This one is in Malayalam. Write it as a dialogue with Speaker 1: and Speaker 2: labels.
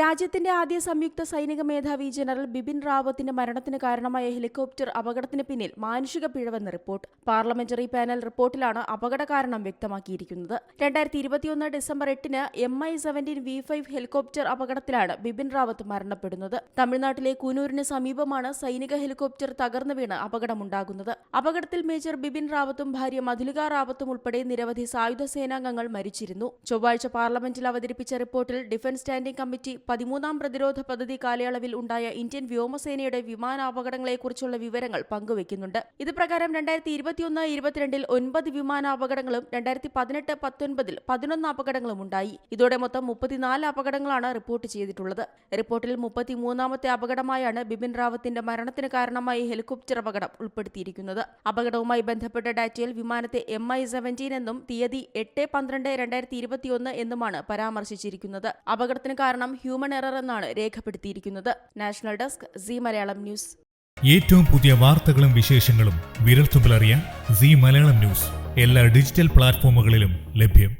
Speaker 1: രാജ്യത്തിന്റെ ആദ്യ സംയുക്ത സൈനിക മേധാവി ജനറൽ ബിപിൻ റാവത്തിന്റെ മരണത്തിന് കാരണമായ ഹെലികോപ്റ്റർ അപകടത്തിന് പിന്നിൽ മാനുഷിക പിഴവെന്ന റിപ്പോർട്ട്. പാർലമെന്ററി പാനൽ റിപ്പോർട്ടിലാണ് അപകട കാരണം വ്യക്തമാക്കിയിരിക്കുന്നത്. രണ്ടായിരത്തി ഇരുപത്തിയൊന്ന് ഡിസംബർ എട്ടിന് M I seventeen V five helicopter അപകടത്തിലാണ് ബിപിൻ റാവത്ത് മരണപ്പെടുന്നത്. തമിഴ്നാട്ടിലെ കുനൂരിന് സമീപമാണ് സൈനിക ഹെലികോപ്റ്റർ തകർന്നു വീണ് അപകടമുണ്ടാകുന്നത്. അപകടത്തിൽ മേജർ ബിപിൻ റാവത്തും ഭാര്യ മധുലിക റാവത്തും ഉൾപ്പെടെ നിരവധി സായുധ സേനാംഗങ്ങൾ മരിച്ചിരുന്നു. ചൊവ്വാഴ്ച പാർലമെന്റിൽ അവതരിപ്പിച്ച റിപ്പോർട്ടിൽ ഡിഫൻസ് സ്റ്റാൻഡിംഗ് കമ്മിറ്റി പതിമൂന്നാം പ്രതിരോധ പദ്ധതി കാലയളവിൽ ഉണ്ടായ ഇന്ത്യൻ വ്യോമസേനയുടെ വിമാനാപകടങ്ങളെക്കുറിച്ചുള്ള വിവരങ്ങൾ പങ്കുവയ്ക്കുന്നുണ്ട് ഇത് പ്രകാരം രണ്ടായിരത്തി ഇരുപത്തിയൊന്ന് ഇരുപത്തിരണ്ടിൽ ഒൻപത് വിമാനാപകടങ്ങളും രണ്ടായിരത്തി പതിനെട്ട് പത്തൊൻപതിൽ പതിനൊന്ന് അപകടങ്ങളും ഉണ്ടായി. ഇതോടെ മൊത്തം മുപ്പത്തിനാല് അപകടങ്ങളാണ് റിപ്പോർട്ട് ചെയ്തിട്ടുള്ളത്. റിപ്പോർട്ടിൽ മുപ്പത്തിമൂന്നാമത്തെ അപകടമായാണ് ബിപിൻ റാവത്തിന്റെ മരണത്തിന് കാരണമായി ഹെലികോപ്റ്റർ അപകടം ഉൾപ്പെടുത്തിയിരിക്കുന്നത്. അപകടവുമായി ബന്ധപ്പെട്ട ഡാറ്റയിൽ വിമാനത്തെ എം ഐ സെവന്റീൻ എന്നും തീയതി എട്ട് പന്ത്രണ്ട് രണ്ടായിരത്തി ഇരുപത്തിയൊന്ന് എന്നുമാണ് പരാമർശിച്ചിരിക്കുന്നത്. അപകടത്തിന് കാരണം ഹ്യൂമൻ എറർ എന്നാണ് രേഖപ്പെടുത്തിയിരിക്കുന്നത്. National desk C Malayalam news
Speaker 2: ഏറ്റവും പുതിയ വാർത്തകളും വിശേഷങ്ങളും വിരൽത്തുമ്പിലറിയാൻ സി മലയാളം ന്യൂസ് എല്ലാ ഡിജിറ്റൽ പ്ലാറ്റ്ഫോമുകളിലും ലഭ്യം.